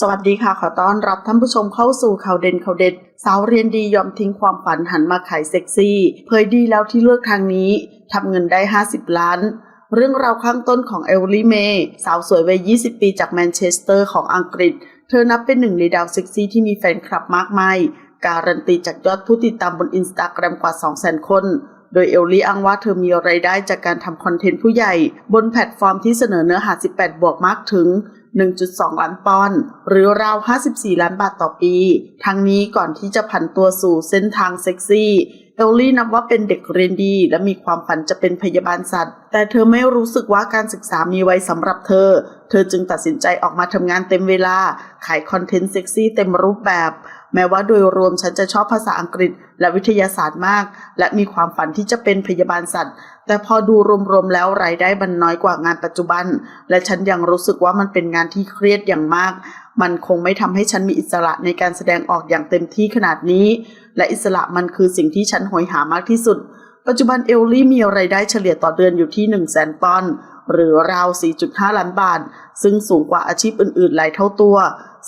สวัสดีค่ะ ขอต้อนรับท่านผู้ชมเข้าสู่ข่าวเด่นข่าวเด็ด สาวเรียนดียอมทิ้งความฝันหันมาขายเซ็กซี่ เผยดีแล้วที่เลือกทางนี้ทำเงินได้ 50 ล้าน เรื่องราวข้างต้นของเอลลี่เมย์สาวสวยวัย 20 ปีจากแมนเชสเตอร์ของอังกฤษ เธอนับเป็นหนึ่งในดาวเซ็กซี่ที่มีแฟนคลับมากมาย การันตีจากยอดผู้ติดตามบนอินสตาแกรมกว่า 200,000 คนโดยเอลลี่อ้างว่าเธอมีรายได้จากการทำคอนเทนต์ผู้ใหญ่ บนแพลตฟอร์มที่เสนอเนื้อหา 18 บวกมากถึง 1.2 ล้านปอนด์หรือราว 54 ล้านบาทต่อปี ทั้งนี้ก่อนที่จะผันตัวสู่เส้นทางเซ็กซี่เอลลี่นับว่าเป็นเด็กเรียนดี และมีความฝันจะเป็นพยาบาลสัตว์ แต่เธอไม่รู้สึกว่าการศึกษามีไว้สำหรับเธอ เธอจึงตัดสินใจออกมาทำงานเต็มเวลา ขายคอนเทนต์เซ็กซี่เต็มรูปแบบ แม้ว่าโดยรวมฉันจะชอบภาษาอังกฤษ และวิทยาศาสตร์มาก และมีความฝันที่จะเป็นพยาบาลสัตว์ แต่พอดูรวมๆแล้วรายได้มันน้อยกว่างานปัจจุบัน และฉันยังรู้สึกว่ามันเป็นงานที่เครียดอย่างมาก มันคงไม่ทำให้ฉันมีอิสระในการแสดงออกอย่างเต็มที่ขนาดนี้ และอิสระมันคือสิ่งที่ฉันโหยหามากที่สุด ปัจจุบันเอลลี่มีรายได้เฉลี่ยต่อเดือนอยู่ที่1 0 0 0 0แสนปอนด์ หรือราว 4.5 ล้านบาท ซึ่งสูงกว่าอาชีพอื่นๆ หลายเท่าตัว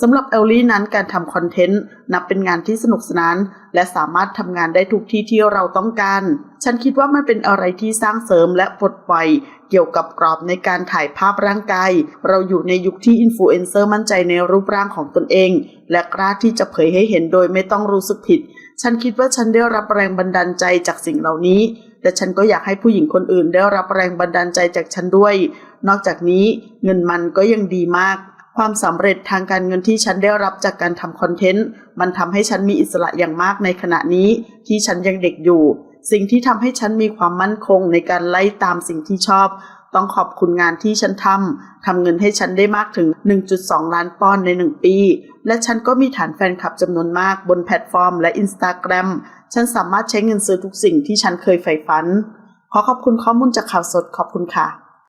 สำหรับเอลลี่นั้นการทำคอนเทนต์นับเป็นงานที่สนุกสนาน และสามารถทำงานได้ทุกที่ที่เราต้องการ ฉันคิดว่ามันเป็นอะไรที่สร้างเสริมและปลดปล่อยเกี่ยวกับกรอบในการถ่ายภาพร่างกาย เราอยู่ในยุคที่อินฟลูเอนเซอร์มั่นใจในรูปร่างของตนเอง และกล้าที่จะเผยให้เห็นโดยไม่ต้องรู้สึกผิด ฉันคิดว่าฉันได้รับแรงบันดาลใจจากสิ่งเหล่านี้ และฉันก็อยากให้ผู้หญิงคนอื่นได้รับแรงบันดาลใจจากฉันด้วย นอกจากนี้เงินมันก็ยังดีมาก ความสำเร็จทางการเงินที่ฉันได้รับจากการทำคอนเทนต์ มันทำให้ฉันมีอิสระอย่างมากในขณะนี้ที่ฉันยังเด็กอยู่ สิ่งที่ทำให้ฉันมีความมั่นคงในการไล่ตามสิ่งที่ชอบ ต้องขอบคุณงานที่ฉันทำ ทำเงินให้ฉันได้มากถึง 1.2 ล้านปอนด์ใน 1 ปี และฉันก็มีฐานแฟนคลับจำนวนมากบนแพลตฟอร์มและอินสตาแกรมฉันสามารถใช้เงินซื้อทุกสิ่งที่ฉันเคยใฝ่ฝัน ขอขอบคุณข้อมูลจากข่าวสดขอบคุณค่ะ